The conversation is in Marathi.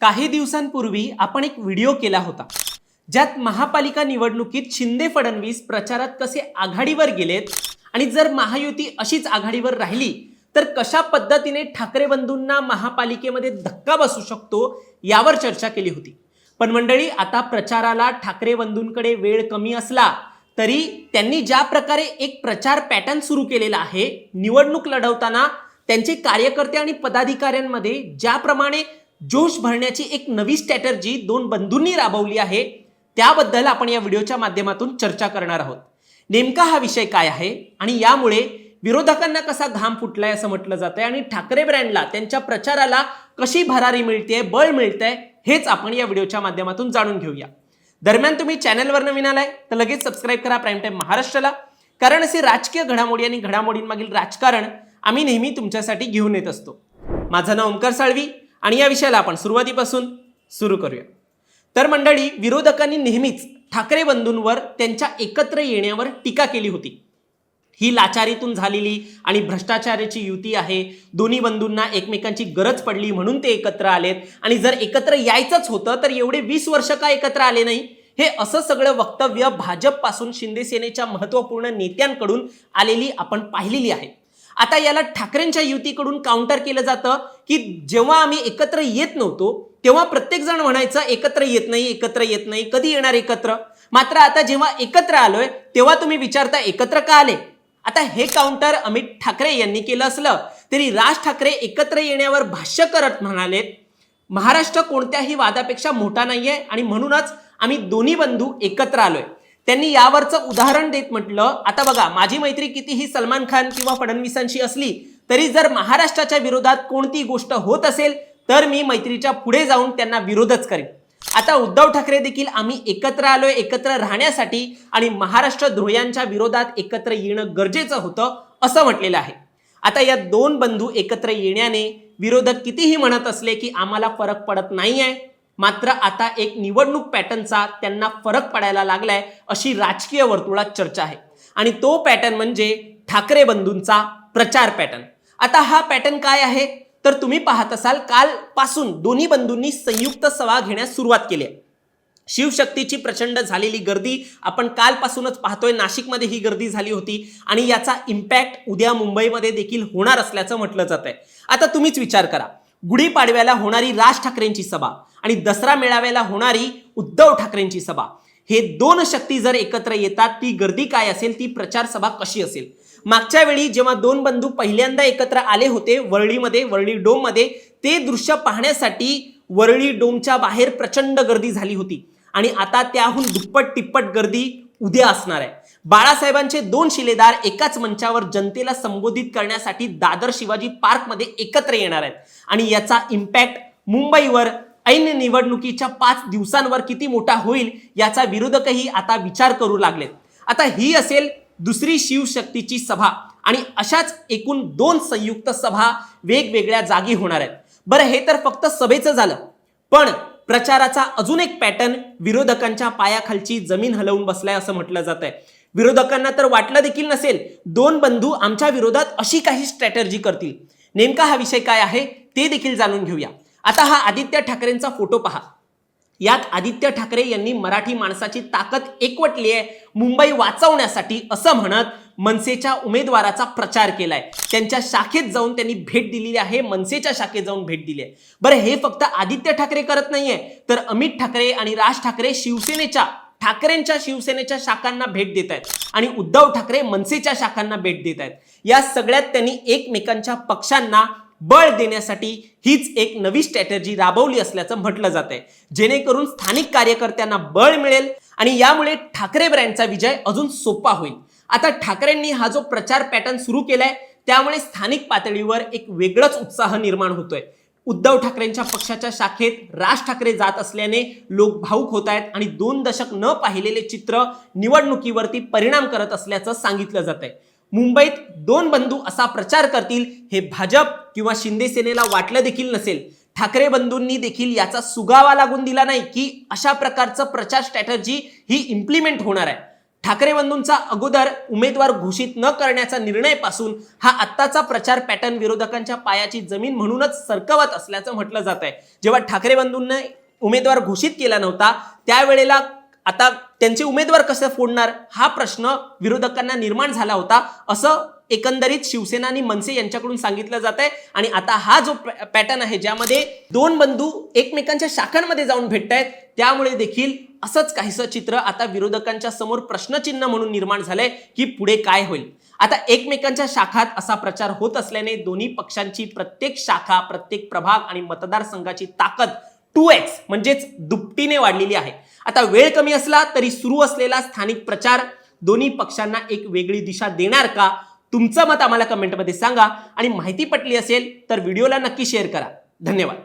काही दिवसांपूर्वी आपण एक व्हिडिओ केला होता ज्यात महापालिका निवडणुकीत शिंदे फडणवीस प्रचारात कसे आघाडीवर गेलेत आणि जर महायुती अशीच आघाडीवर राहिली तर कशा पद्धतीने ठाकरे बंधूंना महापालिकेमध्ये धक्का बसू शकतो यावर चर्चा केली होती. पण मंडळी आता प्रचाराला ठाकरे बंधूंकडे वेळ कमी असला तरी त्यांनी ज्या प्रकारे एक प्रचार पॅटर्न सुरू केलेला आहे निवडणूक लढवताना त्यांचे कार्यकर्ते आणि पदाधिकाऱ्यांमध्ये ज्याप्रमाणे जोश भरण्याची एक नवी स्ट्रॅटर्जी दोन बंधूंनी राबवली आहे. त्याबद्दल आपण या व्हिडिओच्या माध्यमातून चर्चा करणार आहोत. नेमका हा विषय काय आहे? आणि यामुळे विरोधकांना कसा घाम फुटलाय असं म्हटलं जातंय आणि ठाकरे ब्रँडला त्यांच्या प्रचाराला कशी भरारी मिळते बळ मिळतंय हेच आपण या व्हिडिओच्या माध्यमातून जाणून घेऊया. दरम्यान तुम्ही चॅनलवर नवीन आलाय तर लगेच सबस्क्राईब करा प्राईम टाईम महाराष्ट्राला. कारण असे राजकीय घडामोडी आणि घडामोडींमागील राजकारण आम्ही नेहमी तुमच्यासाठी घेऊन येत असतो. माझं नाव ओंकार साळवी. आणि या विषयाला आपण सुरुवातीपासून सुरू करूया. तर मंडळी विरोधकांनी नेहमीच ठाकरे बंधूंवर त्यांच्या एकत्र येण्यावर टीका केली होती. ही लाचारीतून झालेली आणि भ्रष्टाचाराची युती आहे. दोन्ही बंधूंना एकमेकांची गरज पडली म्हणून ते एकत्र आलेत. आणि जर एकत्र यायचंच होतं तर एवढे वीस वर्ष का एकत्र आले नाही? हे असं सगळं वक्तव्य भाजपपासून शिंदे सेनेच्या महत्त्वपूर्ण नेत्यांकडून आलेली आपण पाहिलेली आहे. आता याला ठाकरेंच्या युतीकडून काउंटर केलं जातं की जेव्हा आम्ही एकत्र येत नव्हतो तेव्हा प्रत्येक जण म्हणायचं एकत्र येत नाही एकत्र येत नाही कधी येणार एकत्र? मात्र आता जेव्हा एकत्र आलोय तेव्हा तुम्ही विचारता एकत्र का आले? आता हे काउंटर अमित ठाकरे यांनी केलं असलं तरी राज ठाकरे एकत्र येण्यावर भाष्य करत म्हणाले महाराष्ट्र कोणत्याही वादापेक्षा मोठा नाहीये आणि म्हणूनच आम्ही दोन्ही बंधू एकत्र आलोय. त्यांनी यावरचं उदाहरण देत म्हटलं आता बघा माझी मैत्री कितीही सलमान खान किंवा फडणवीसांशी असली तरी जर महाराष्ट्राच्या विरोधात कोणती गोष्ट होत असेल तर मी मैत्रीच्या पुढे जाऊन त्यांना विरोधच करेन. आता उद्धव ठाकरे देखील आम्ही एकत्र आलोय एकत्र राहण्यासाठी आणि महाराष्ट्र ध्रुयांच्या विरोधात एकत्र येणं गरजेचं होतं असं म्हटलेलं आहे. आता या दोन बंधू एकत्र येण्याने विरोधक कितीही म्हणत असले की आम्हाला फरक पडत नाहीये. मात्र आता एक निवडणूक पॅटर्नचा त्यांना फरक पडायला लागलाय अशी राजकीय वर्तुळात चर्चा आहे. आणि तो पॅटर्न म्हणजे ठाकरे बंधूंचा प्रचार पॅटर्न. आता हा पॅटर्न काय आहे? तर तुम्ही पाहत असाल कालपासून दोन्ही बंधूंनी संयुक्त सभा घेण्यास सुरुवात केली आहे. शिवशक्तीची प्रचंड झालेली गर्दी आपण कालपासूनच पाहतोय नाशिकमध्ये ही गर्दी झाली होती आणि याचा इम्पॅक्ट उद्या मुंबईमध्ये देखील होणार असल्याचं म्हटलं जात आहे आता तुम्हीच विचार करा. गुढीपाडव्याला होणारी राज ठाकरेंची सभा आणि दसरा मेळाव्याला होणारी उद्धव ठाकरेंची सभा. हे दोन शक्ती जर एकत्र येतात ती गर्दी काय असेल ती प्रचार सभा कशी असेल? मागच्या वेळी जेव्हा दोन बंधू पहिल्यांदा एकत्र आले होते वरळीमध्ये वरळी डोममध्ये ते दृश्य पाहण्यासाठी वरळी डोमच्या बाहेर प्रचंड गर्दी झाली होती. आणि आता त्याहून दुप्पट तिप्पट गर्दी उद्या असणार आहे. बाळासाहेबांचे दोन शिलेदार एकाच मंचावर जनतेला संबोधित करण्यासाठी दादर शिवाजी पार्कमध्ये एकत्र येणार आहेत. आणि याचा इम्पॅक्ट मुंबईवर ऐन निवडणुकीच्या पाच दिवसांवर किती मोठा होईल याचा विरोधकही आता विचार करू लागलेत. आता ही असेल दुसरी शिवशक्तीची सभा आणि अशाच एकूण दोन संयुक्त सभा वेगवेगळ्या जागी होणार आहेत. बरं हे तर फक्त सभेचं झालं. पण प्रचाराचा अजून एक पॅटर्न विरोधकांच्या पायाखालची जमीन हलवून बसलाय असं म्हटलं जात आहे. विरोधकांना तर वाटलं देखील नसेल दोन बंधू आमच्या विरोधात अशी काही स्ट्रॅटर्जी करतील. नेमका हा विषय काय आहे ते देखील जाणून घेऊया. आता हा आदित्य ठाकरेंचा फोटो पहा. यात आदित्य ठाकरे यांनी मराठी माणसाची ताकद एकवटली आहे मुंबई वाचवण्यासाठी असं म्हणत मनसेच्या उमेदवाराचा प्रचार केलाय. त्यांच्या शाखेत जाऊन त्यांनी भेट दिलेली आहे मनसेच्या शाखेत जाऊन भेट दिली आहे. बरं हे फक्त आदित्य ठाकरे करत नाहीये तर अमित ठाकरे आणि राज ठाकरे शिवसेनेच्या ठाकरेंच्या शिवसेनेच्या शाखांना भेट देत आहेत. आणि उद्धव ठाकरे मनसेच्या शाखांना भेट देत आहेत. या सगळ्यात त्यांनी एकमेकांच्या पक्षांना बळ देण्यासाठी हीच एक नवी स्ट्रॅटर्जी राबवली असल्याचं म्हटलं जात आहे जेणेकरून स्थानिक कार्यकर्त्यांना बळ मिळेल आणि यामुळे ठाकरे ब्रँडचा विजय अजून सोपा होईल. आता ठाकरेंनी हा जो प्रचार पॅटर्न सुरू केलाय त्यामुळे स्थानिक पातळीवर एक वेगळाच उत्साह निर्माण होतोय. उद्धव ठाकरेंच्या पक्षाच्या शाखेत राज ठाकरे जात असल्याने लोक भाऊक होत आहेत आणि दोन दशक न पाहिलेले चित्र निवडणुकीवरती परिणाम करत असल्याचं सांगितलं जात आहे मुंबईत दोन बंधू असा प्रचार करतील हे भाजप किंवा शिंदे सेनेला वाटलं देखील नसेल. ठाकरे बंधूंनी देखील याचा सुगावा लागून दिला नाही की अशा प्रकारचं प्रचार स्ट्रॅटर्जी ही इम्प्लिमेंट होणार आहे. ठाकरे बंधूंचा अगोदर उमेदवार घोषित न करण्याचा निर्णयपासून हा आत्ताचा प्रचार पॅटर्न विरोधकांच्या पायाची जमीन म्हणूनच सरकवत असल्याचं म्हटलं जात आहे जेव्हा ठाकरे बंधूंना उमेदवार घोषित केला नव्हता त्यावेळेला आता त्यांचे उमेदवार कसं फोडणार? हा प्रश्न विरोधकांना निर्माण झाला होता. असं एकंदरीत शिवसेना आणि मनसे यांच्याकडून सांगितलं जात आहे आणि आता हा जो पॅटर्न आहे ज्यामध्ये दोन बंधू एकमेकांच्या शाखांमध्ये जाऊन भेटत आहेत त्यामुळे देखील असंच काहीसं चित्र आता विरोधकांच्या समोर प्रश्नचिन्ह म्हणून निर्माण झालंय की पुढे काय होईल. आता एकमेकांच्या शाखात असा प्रचार होत असल्याने दोन्ही पक्षांची प्रत्येक शाखा प्रत्येक प्रभाग आणि मतदारसंघाची ताकद टू एक्स म्हणजेच दुपटीने वाढलेली आहे. आता वेळ कमी असला तरी सुरू असलेला स्थानिक प्रचार दोन्ही पक्षांना एक वेगळी दिशा देणार का? तुमचं मत आम्हाला कमेंटमध्ये सांगा. आणि माहिती पटली असेल तर व्हिडिओला नक्की शेअर करा. धन्यवाद.